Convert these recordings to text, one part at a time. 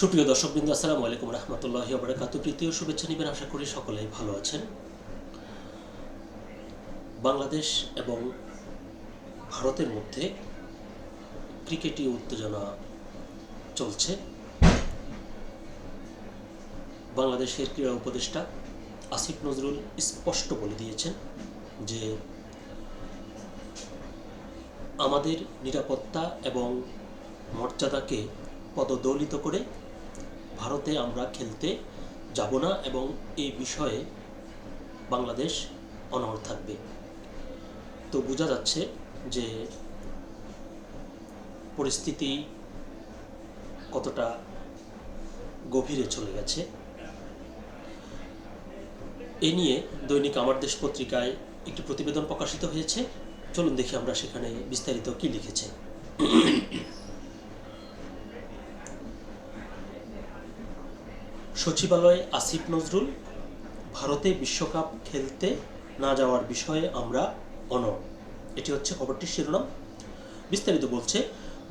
সুপ্রিয় দর্শকবৃন্দ, আসসালামু আলাইকুম রহমতুল্লাহি বারাকাত প্রীতীয় শুভেচ্ছা নিবেন, আশা করি সকলেই ভালো আছেন। বাংলাদেশ এবং ভারতের মধ্যে ক্রিকেটীয় উত্তেজনা চলছে। বাংলাদেশের ক্রীড়া উপদেষ্টা আসিফ নজরুল স্পষ্ট বলে দিয়েছেন যে আমাদের নিরাপত্তা এবং মর্যাদাকে পদদলিত করে ভারতে আমরা খেলতে যাব না এবং এই বিষয়ে বাংলাদেশ অনড় থাকবে। তো বোঝা যাচ্ছে যে পরিস্থিতি কতটা গভীরে চলে গেছে। এ নিয়ে দৈনিক আমার দেশ পত্রিকায় একটি প্রতিবেদন প্রকাশিত হয়েছে। চলুন দেখি আমরা সেখানে বিস্তারিত কি লিখেছে। সচিবালয়ে আসিফ নজরুল, ভারতে বিশ্বকাপ খেলতে না যাওয়ার বিষয়ে আমরা অনড়। এটি হচ্ছে খবরটির শিরোনাম। বিস্তারিত বলছে,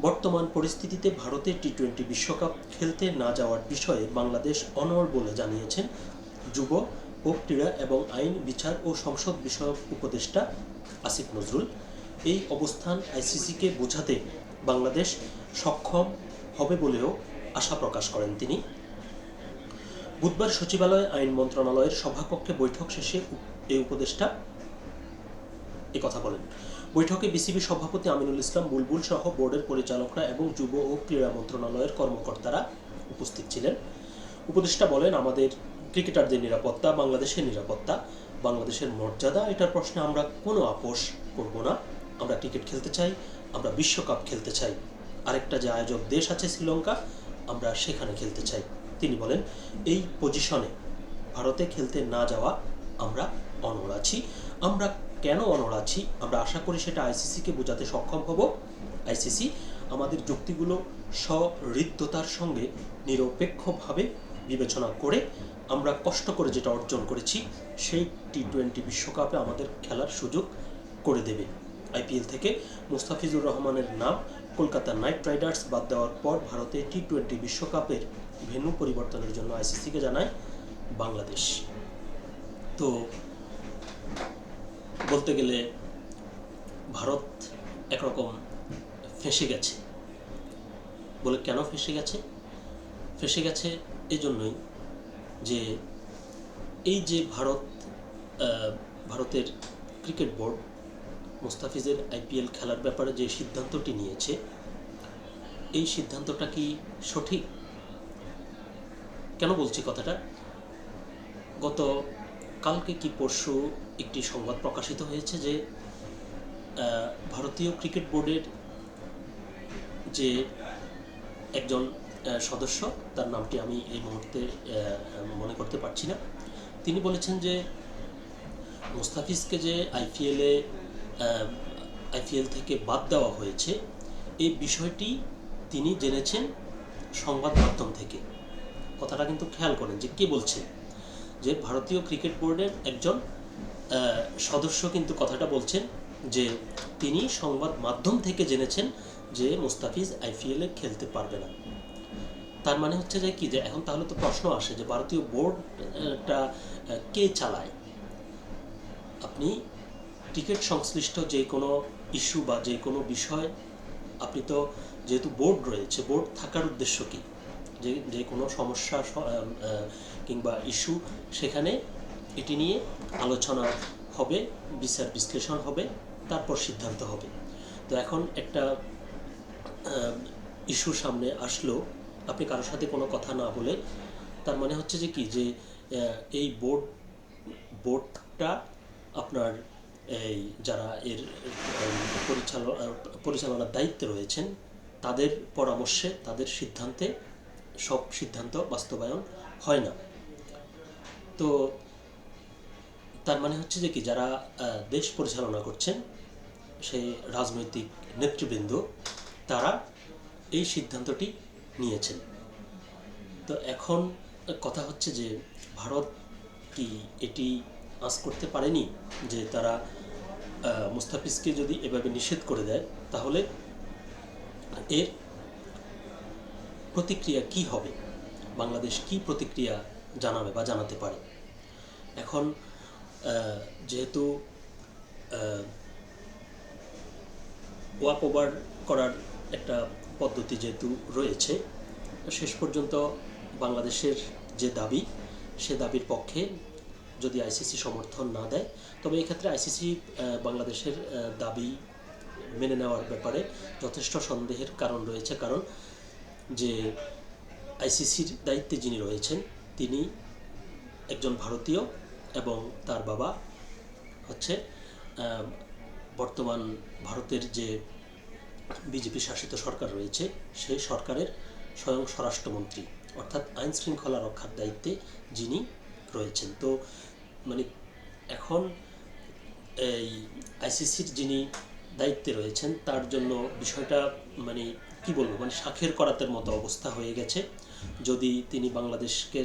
বর্তমান পরিস্থিতিতে ভারতে টি টোয়েন্টি বিশ্বকাপ খেলতে না যাওয়ার বিষয়ে বাংলাদেশ অনড় বলে জানিয়েছেন যুব ও ক্রীড়া এবং আইন, বিচার ও সংসদ বিষয়ক উপদেষ্টা আসিফ নজরুল। এই অবস্থান আইসিসিকে বোঝাতে বাংলাদেশ সক্ষম হবে বলেও আশা প্রকাশ করেন তিনি। বুধবার সচিবালয় আইন মন্ত্রণালয়ের সভাকক্ষে বৈঠক শেষে এই উপদেষ্টা কথা বলেন। বৈঠকে বিসিবি সভাপতি আমিনুল ইসলাম বুলবুল সহ বোর্ডের পরিচালকরা এবং যুব ও ক্রীড়া মন্ত্রণালয়ের কর্মকর্তারা উপস্থিত ছিলেন। উপদেষ্টা বলেন, আমাদের ক্রিকেটারদের নিরাপত্তা, বাংলাদেশের নিরাপত্তা, বাংলাদেশের মর্যাদা, এটার প্রশ্নে আমরা কোনো আপোষ করব না। আমরা ক্রিকেট খেলতে চাই, আমরা বিশ্বকাপ খেলতে চাই। আরেকটা যে আয়োজক দেশ আছে শ্রীলঙ্কা, আমরা সেখানে খেলতে চাই। তিনি বলেন, এই পজিশনে ভারতে খেলতে না যাওয়া আমরা অনড় আছি। আমরা কেন অনড় আছি? আমরা আশা করি সেটা আইসিসিকে বোঝাতে সক্ষম হব। আইসিসি আমাদের যুক্তিগুলো সহৃদ্যতার সঙ্গে নিরপেক্ষভাবে বিবেচনা করে আমরা কষ্ট করে যেটা অর্জন করেছি, সেই টি টোয়েন্টি বিশ্বকাপে আমাদের খেলার সুযোগ করে দেবে। আইপিএল থেকে মুস্তাফিজুর রহমানের নাম কলকাতা নাইট রাইডার্স বাদ দেওয়ার পর ভারতে টি টোয়েন্টি বিশ্বকাপের ভেন্যু পরিবর্তনের জন্য আইসিসিকে জানায় বাংলাদেশ। তো বলতে গেলে ভারত একরকম ফেঁসে গেছে। বলে কেন ফেঁসে গেছে? ফেঁসে গেছে এজন্যই যে এই যে ভারত ভারতের ক্রিকেট বোর্ড মুস্তাফিজের আইপিএল খেলার ব্যাপারে যে সিদ্ধান্তটি নিয়েছে, এই সিদ্ধান্তটা কি সঠিক? কেন বলছি কথাটা? গত কালকে কি পরশু একটি সংবাদ প্রকাশিত হয়েছে যে ভারতীয় ক্রিকেট বোর্ডের যে একজন সদস্য, তার নামটি আমি এই মুহূর্তে মনে করতে পারছি না, তিনি বলেছেন যে, মুস্তাফিজকে যে আইপিএলে আইপিএল থেকে বাদ দেওয়া হয়েছে। এই বিষয়টি তিনি জেনেছেন সংবাদ মাধ্যম থেকে। কথাটা কিন্তু খেয়াল করেন যে কে বলছে। যে ভারতীয় ক্রিকেট বোর্ডের একজন সদস্য কিন্তু কথাটা বলছেন যে তিনি সংবাদ মাধ্যম থেকে জেনেছেন যে মুস্তাফিজ আইপিএলে খেলতে পারবে না। তার মানে হচ্ছে যে কি? যে এখন তাহলে তো প্রশ্ন আসে যে ভারতীয় বোর্ডটা কে চালায়? আপনি ক্রিকেট সংশ্লিষ্ট যে কোনো ইস্যু বা যে কোনো বিষয়, আপনি তো যেহেতু বোর্ড রয়েছে, বোর্ড থাকার উদ্দেশ্য কি? যে যে কোনো সমস্যা কিংবা ইস্যু, সেখানে এটি নিয়ে আলোচনা হবে, বিচার বিশ্লেষণ হবে, তারপর সিদ্ধান্ত হবে। তো এখন একটা ইস্যু সামনে আসলো, আপনি কারোর সাথে কোনো কথা না বলে, তার মানে হচ্ছে যে কি? যে এই বোর্ড, বোর্ডটা আপনার এই যারা এর পরিচালনা পরিচালনার দায়িত্বে রয়েছেন, তাদের পরামর্শে, তাদের সিদ্ধান্তে সব সিদ্ধান্ত বাস্তবায়ন হয় না। তো তার মানে হচ্ছে যে কি, যারা দেশ পরিচালনা করছেন সেই রাজনৈতিক নেতৃবৃন্দ, তারা এই সিদ্ধান্তটি নিয়েছেন। তো এখন কথা হচ্ছে যে, ভারত কি এটি আজ করতে পারেনি, যে তারা মুস্তাফিজকে যদি এভাবে নিষেধ করে দেয়, তাহলে এর প্রতিক্রিয়া কি হবে? বাংলাদেশ কি প্রতিক্রিয়া জানাবে বা জানাতে পারে? এখন যেহেতু ওয়াক ওভার করার একটা পদ্ধতি যেহেতু রয়েছে, শেষ পর্যন্ত বাংলাদেশের যে দাবি, সে দাবির পক্ষে যদি আইসিসি সমর্থন না দেয়, তবে এক্ষেত্রে আইসিসি বাংলাদেশের দাবি মেনে নেওয়ার ব্যাপারে যথেষ্ট সন্দেহের কারণ রয়েছে। কারণ যে আইসিসির দায়িত্বে যিনি রয়েছেন, তিনি একজন ভারতীয় এবং তার বাবা হচ্ছে বর্তমান ভারতের যে বিজেপি শাসিত সরকার রয়েছে, সেই সরকারের স্বয়ং স্বরাষ্ট্রমন্ত্রী। অর্থাৎ আইন শৃঙ্খলা রক্ষার দায়িত্বে যিনি রয়েছেন। তো মানে এখন এই আইসিসির যিনি দায়িত্বে রয়েছেন, তার জন্য বিষয়টা মানে কি বলব? মানে শাখের করাতের মতো অবস্থা হয়ে গেছে। যদি তিনি বাংলাদেশকে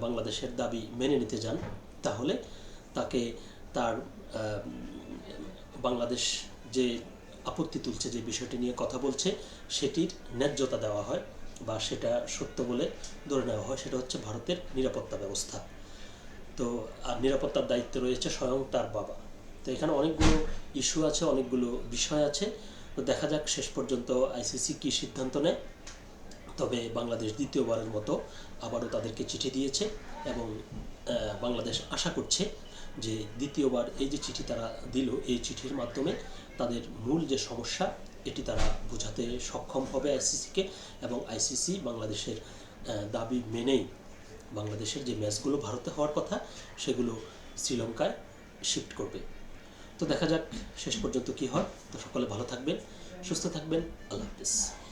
বাংলাদেশের দাবি মেনে নিতে যান, তাহলে তাকে তার বাংলাদেশ যে আপত্তি তুলছে, যে বিষয়টি নিয়ে কথা বলছে, সেটির ন্যায্যতা দেওয়া হয় বা সেটা সত্য বলে ধরে নেওয়া হয়। সেটা হচ্ছে ভারতের নিরাপত্তা ব্যবস্থা। তো, আর নিরাপত্তার দায়িত্ব রয়েছে স্বয়ং তার বাবা। তো এখানে অনেকগুলো ইস্যু আছে, অনেকগুলো বিষয় আছে। তো দেখা যাক শেষ পর্যন্ত আইসিসি কি সিদ্ধান্ত নেয়। তবে বাংলাদেশ দ্বিতীয়বারের মতো আবারও তাদেরকে চিঠি দিয়েছে এবং বাংলাদেশ আশা করছে যে দ্বিতীয়বার এই যে চিঠি তারা দিল, এই চিঠির মাধ্যমে তাদের মূল যে সমস্যা, এটি তারা বোঝাতে সক্ষম হবে আইসিসিকে এবং আইসিসি বাংলাদেশের দাবি মেনেই বাংলাদেশের যে ম্যাচগুলো ভারতে হওয়ার কথা, সেগুলো শ্রীলঙ্কায় শিফট করবে। তো দেখা যাক শেষ পর্যন্ত কি হয়। তো সকলে ভালো থাকবেন, সুস্থ থাকবেন। আল্লাহ হাফিজ।